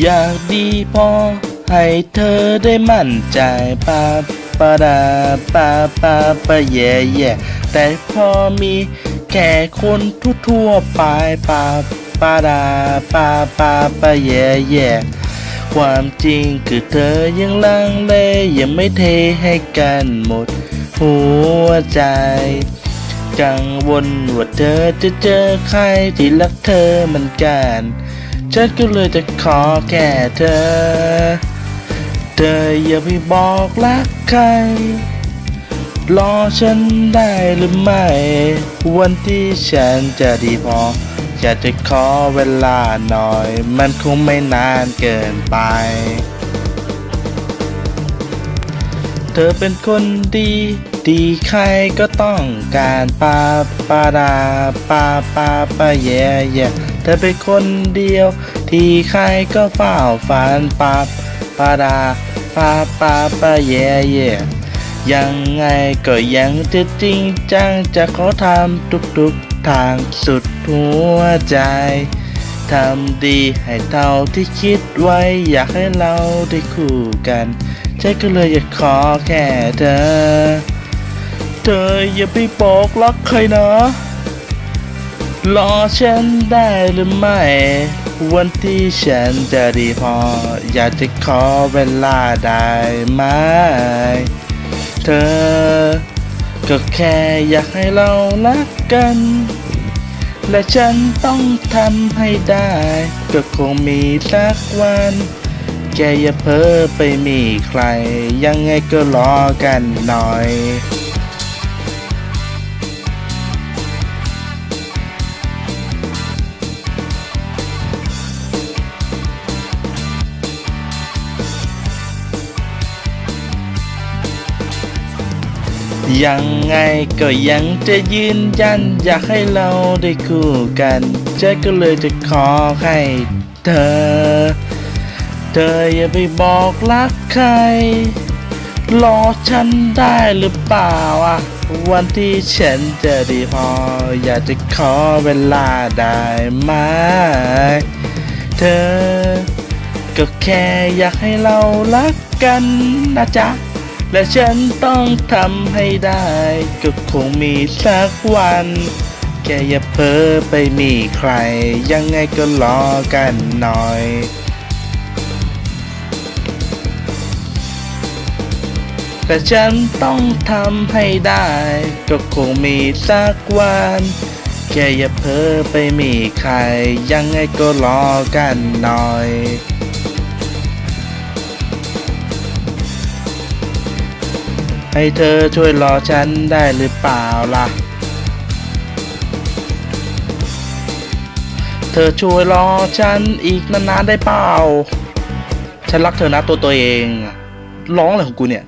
อยากดีพอ ให้เธอได้มั่นใจปาปาดาปาปาปาแย่แย่แต่พอมีแค่คนทั่วๆไปปาปาดาปาปาปาแย่แย่ความจริงคือเธอยังลังเลยังไม่เทให้กันหมด หัวใจ กังวลว่าเธอจะเจอใครที่รักเธอเหมือนกัน ฉันก็เลยจะขอแก่เธอ เธออย่าไปบอกรักใคร รอฉันได้หรือไม่ วันที่ฉันจะดีพออยากจะขอเวลาหน่อย มันคงไม่นานเกินไป เธอเป็นคนดี ดีใครก็ต้องการปาปาดาปาปาปาแย่แย่เธอเป็นคนเดียว ที่ใครก็เฝ้าฝันปาปาดาปาปาปาแย่แย่ยังไงก็ยังจะจริงจังจะขอทำทุกๆทางสุดหัวใจ ทำดีให้เท่าที่คิดไว้อยากให้เราได้คู่กันฉันก็เลยอยากขอแค่เธอ เธออย่าไปบอกรักใครนะ รอฉันได้หรือไม่ วันที่ฉันจะดีพอ อยากจะขอเวลาได้ไหม เธอ ก็แค่อยากให้เรารักกัน และฉันต้องทำให้ได้ ก็คงมีสักวัน แกอย่าเพ้อไปมีใคร ยังไงก็รอกันหน่อย ยังไงก็ยังจะยืนยัน อยากให้เราได้คู่กันเจ๊ก็เลยจะขอให้เธอ เธออย่าไปบอกรักใคร รอฉันได้หรือเปล่าอะ วันที่ฉันจะด้พอ อยากจะขอเวลาได้ไหมเธอ ก็แค่อยากให้เรารักกันนะจ๊ะ และฉันต้องทำให้ได้ ก็คงมีสักวันแค่อย่าเพ้อไปมีใคร ยังไงก็รอกันหน่อยแต่ฉันต้องทำให้ได้ ก็คงมีสักวันแค่อย่าเพ้อไปมีใคร ยังไงก็รอกันหน่อย ให้เธอช่วยรอฉันได้หรือเปล่าล่ะ เธอช่วยรอฉันอีกนานๆได้เปล่า ฉันรักเธอนะตัวตัวเอง ร้องอะไรของกูเนี่ย